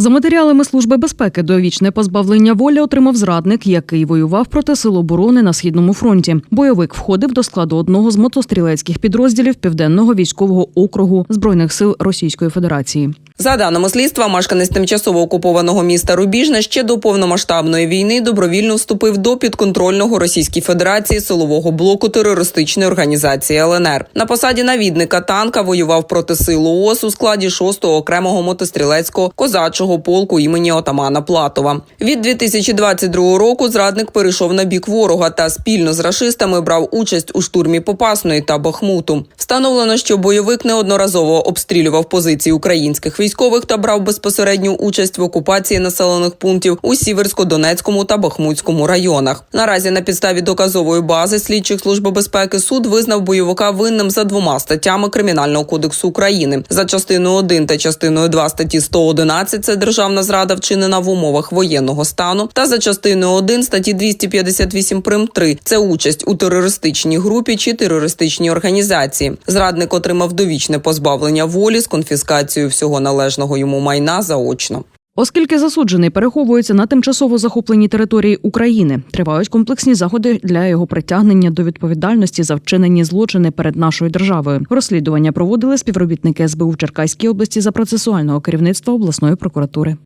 За матеріалами Служби безпеки довічне позбавлення волі отримав зрадник, який воював проти сил оборони на східному фронті. Бойовик входив до складу одного з мотострілецьких підрозділів Південного військового округу збройних сил Російської Федерації. За даними слідства, мешканець тимчасово окупованого міста Рубіжне ще до повномасштабної війни добровільно вступив до підконтрольного Російській Федерації силового блоку терористичної організації ЛНР. На посаді навідника танка воював проти сил ООС у складі 6-го окремого мотострілецького козачого полку імені отамана Платова. Від 2022 року зрадник перейшов на бік ворога та спільно з рашистами брав участь у штурмі Попасної та Бахмуту. Встановлено, що бойовик неодноразово обстрілював позиції українських військових та брав безпосередню участь в окупації населених пунктів у Сіверсько-Донецькому та Бахмутському районах. Наразі на підставі доказової бази слідчих служби безпеки суд визнав бойовика винним за двома статтями Кримінального кодексу України за частиною 1 та частиною 2 статті 111 – це державна зрада вчинена в умовах воєнного стану, та за частиною 1 статті 258 прим 3 – це участь у терористичній групі чи терористичній організації. Зрадник отримав довічне позбавлення волі з конфіскацією всього належного йому майна заочно. Оскільки засуджений переховується на тимчасово захопленій території України, тривають комплексні заходи для його притягнення до відповідальності за вчинені злочини перед нашою державою. Розслідування проводили співробітники СБУ в Черкаській області за процесуального керівництва обласної прокуратури.